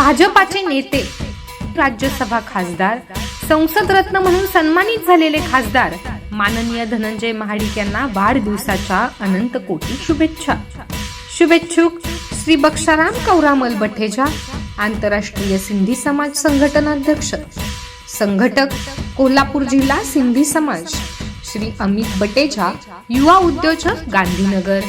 भाजपाचे नेते राज्यसभा खासदार संसद रत्न म्हणून सन्मानित झालेले खासदार माननीय धनंजय महाडिक यांना वाढदिवसाच्या अनंत कोटी शुभेच्छा. शुभेच्छुक श्री बक्षाराम कौरामल बठेजा आंतरराष्ट्रीय सिंधी समाज संघटनाध्यक्ष संघटक कोल्हापूर जिल्हा सिंधी समाज श्री अमित बटेजा युवा उद्योजक गांधीनगर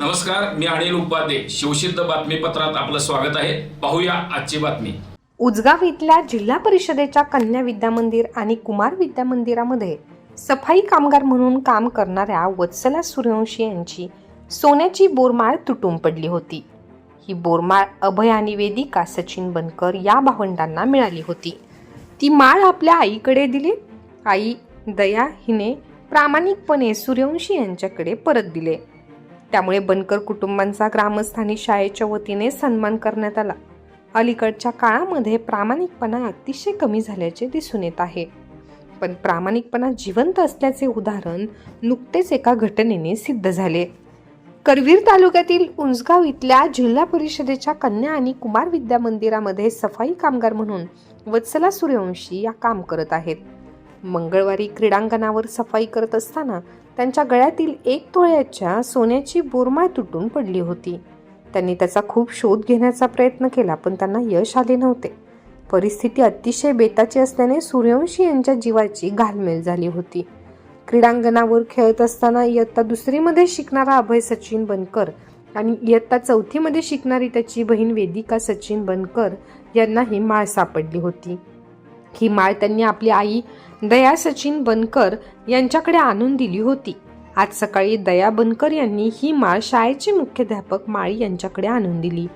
नमस्कार मी अनिल उपाध्ये. शिवसिद्ध बातमीपत्रात आपलं स्वागत आहे. पाहूया आजची बातमी. उजगाव इथल्या जिल्हा परिषदेच्या कन्या विद्या मंदिर आणि कुमार विद्या मंदिरामध्ये सफाई कामगार म्हणून काम करणाऱ्या वत्सला सूर्यवंशी यांची सोन्याची बोरमाळ तुटून पडली होती. ही बोरमाळ अभय आणि वेदिका सचिन बनकर या भावंडांना मिळाली होती. ती माळ आपल्या आईकडे दिली. आई दया हिने प्रामाणिकपणे सूर्यवंशी यांच्याकडे परत दिले. त्यामुळे बनकर कुटुंबांचा ग्रामस्थानी शाळेच्या वतीने सन्मान करण्यात आला. अलीकडच्या काळामध्ये प्रामाणिकपणा अतिशय कमी झाल्याचे दिसून येत आहे. पण प्रामाणिकपणा जिवंत असल्याचे उदाहरण नुकतेच एका घटनेने सिद्ध झाले. करवीर तालुक्यातील उंचगाव इथल्या जिल्हा परिषदेच्या कन्या आणि कुमार विद्या मंदिरामध्ये सफाई कामगार म्हणून वत्सला सूर्यवंशी या काम करत आहेत. मंगळवारी क्रीडांगणावर सफाई करत असताना त्यांच्या गळ्यातील एक तोळ्याच्या सोन्याची बोरमाळ तुटून पडली होती. त्यांनी त्याचा खूप शोध घेण्याचा प्रयत्न केला पण त्यांना यश आले नव्हते. परिस्थिती अतिशय बेताची असल्याने सूर्यवंशी यांच्या जीवाची घालमेल झाली होती. क्रीडांगणावर खेळत असताना इयत्ता दुसरीमध्ये शिकणारा अभय सचिन बनकर आणि इयत्ता चौथीमध्ये शिकणारी त्याची बहीण वेदिका सचिन बनकर यांना ही माळ सापडली होती. ही माळ त्यांनी आपली आई दया सचिन बनकर यांच्याकडे आणून दिली होती. आज सकाळी दया बनकर यांनी ही माळ शाळेचे मुख्याध्यापक माळी यांच्याकडे आणून दिली.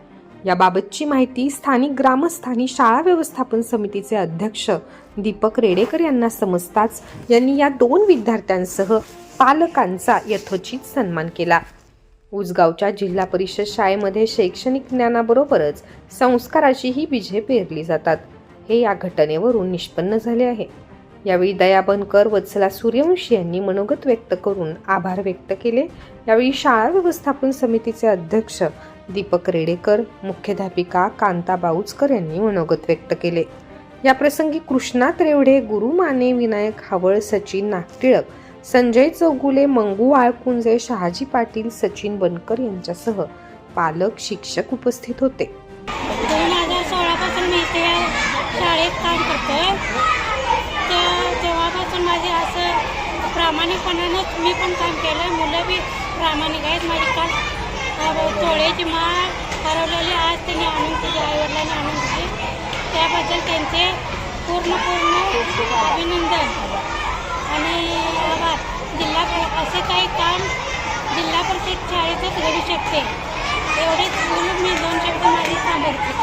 याबाबतची माहिती स्थानिक ग्रामस्थानी शाळा व्यवस्थापन समितीचे अध्यक्ष दीपक रेडेकर यांना समजताच यांनी या दोन विद्यार्थ्यांसह पालकांचा यथोचित सन्मान केला. उजगावच्या जिल्हा परिषद शाळेमध्ये शैक्षणिक ज्ञानाबरोबरच संस्काराचीही बीजे पेरली जातात. हे या घटनेवरून निष्पन्न झाले आहे. यावेळी दया बनकर वत्सला सूर्यवंशी यांनी मनोगत व्यक्त करून आभार व्यक्त केले. यावेळी शाळा व्यवस्थापन समितीचे अध्यक्ष दीपक रेडेकर मुख्याध्यापिका कांता बाऊचकर यांनी मनोगत व्यक्त केले. या प्रसंगी कृष्णात रेवडे गुरु माने विनायक हावळ सचिन नागटिळक संजय चौगुले मंगू आळकुंजे शहाजी पाटील सचिन बनकर यांच्यासह पालक शिक्षक उपस्थित होते. शाळेत काम करतोय. त्या तेव्हापासून माझे असं प्रामाणिकपणानं मी पण काम केलं मुलं बी प्रामाणिक आहेत. माझी काल तोळ्याची माळ हरवलेली आज त्यांनी आणून तुझ्या आईवडिलांनी आणून दिली. त्याबद्दल त्यांचे पूर्ण पूर्ण अभिनंदन आणि आभार. जिल्हा असे काही काम जिल्हा परिषद शाळेतच घडू शकते. एवढेच बोलून मी दोन शब्द माझी थांबवते.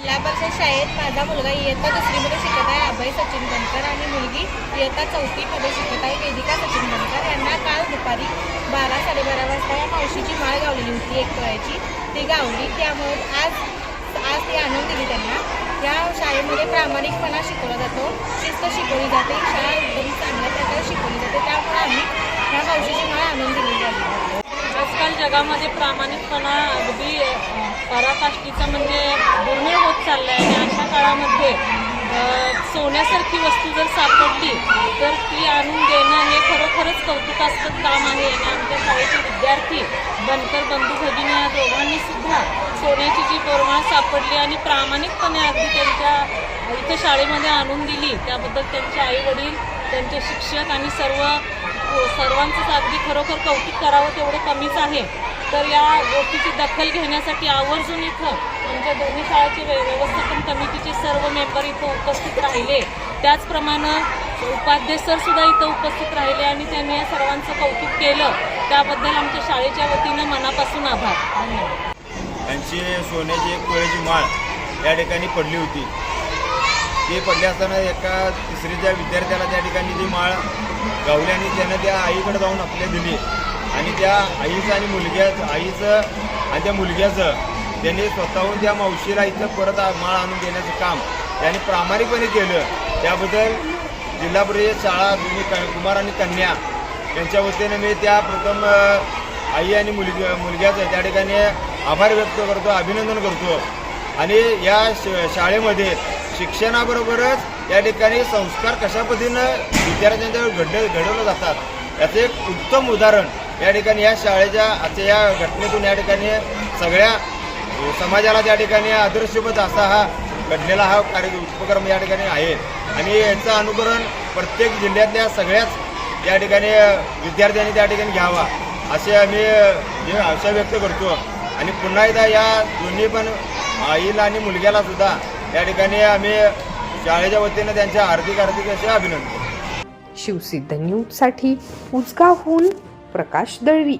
जिल्हा परिषद शाळेत माझा मुलगा इयत्ता दुसरीमध्ये शिकत आहे अभय सचिन बनकर आणि मुलगी इयत्ता चौथीमध्ये शिकत आहे वेदिका सचिन बनकर. यांना काल दुपारी बारा साडेबारा वाजता या मावशीची माळ गावलेली होती एक तोळ्याची ती गावली. त्यामुळे आज आज ती आणून दिली त्यांना. या शाळेमध्ये प्रामाणिकपणा शिकवला जातो शिस्त शिकवली जाते शाळा एकदम चांगल्या प्रकारे शिकवली जाते. त्यामुळे आम्ही ह्या मावशीची माळ आणून दिलेली आहे. आजकाल जगामध्ये प्रामाणिकपणा अगदी पराकाष्टीचा म्हणजे दुर्मिळ होत चालला आहे आणि अशा काळामध्ये सोन्यासारखी वस्तू जर सापडली तर ती आणून देणं हे खरोखरच कौतुकास्पद काम आहे. आणि आमच्या शाळेचे विद्यार्थी बनकर बंधू भगिनी या दोघांनी सुद्धा सोन्याची जी बोरमाळ सापडली आणि प्रामाणिकपणे अगदी त्यांच्या इथं शाळेमध्ये आणून दिली त्याबद्दल त्यांचे आई वडील त्यांचे शिक्षक आणि सर्व सर्वांचंच अगदी खरोखर कौतुक करावं तेवढं कमीच आहे. तर या गोष्टीची दखल घेण्यासाठी आवर्जून इथं आमच्या दोन्ही शाळेचे व्यवस्थापन समितीचे सर्व मेंबर इथं उपस्थित राहिले. त्याचप्रमाणे उपाध्यक्ष सर सुद्धा इथं उपस्थित राहिले आणि त्यांनी या सर्वांचं कौतुक केलं. त्याबद्दल आमच्या शाळेच्या वतीनं मनापासून आभार. त्यांची सोन्याची एक कोळ्याची माळ या ठिकाणी पडली होती. ते पडली असताना एका तिसरीच्या विद्यार्थ्याला त्या ठिकाणी ती माळ गावली आणि त्यानं त्या आईकडे जाऊन आपल्या दिली. आणि त्या आईचं आणि मुलग्याचं आईचं आणि त्या मुलग्याचं त्यांनी स्वतःहून त्या मावशीला इथं परत माळ आणून देण्याचं काम त्यांनी प्रामाणिकपणे केलं. त्याबद्दल जिल्हा परिषद शाळा दोन्ही कुमार आणि कन्या यांच्या वतीने मी त्या प्रथम आई आणि मुलगी मुलग्याचं त्या ठिकाणी आभार व्यक्त करतो अभिनंदन करतो. आणि या श शाळेमध्ये शिक्षणाबरोबरच या ठिकाणी संस्कार कशा पद्धतीनं विद्यार्थ्यांच्या घड घडवलं जातात याचं एक उत्तम उदाहरण या ठिकाणी या शाळेच्या आजच्या या घटनेतून या ठिकाणी सगळ्या समाजाला त्या ठिकाणी आदर्शवत असा हा घडलेला हा कार्य उपक्रम या ठिकाणी आहे. आणि याचं अनुकरण प्रत्येक जिल्ह्यातल्या सगळ्याच या ठिकाणी विद्यार्थ्यांनी त्या ठिकाणी घ्यावा असे आम्ही जे आशा व्यक्त करतो. आणि पुन्हा एकदा या दोन्ही पण आईला आणि मुलग्याला सुद्धा या ठिकाणी आम्ही शाळेच्या वतीने त्यांच्या हार्दिक हार्दिक असे अभिनंदन. शिवसिद्ध न्यूजसाठी उचगावहून प्रकाश दळवी.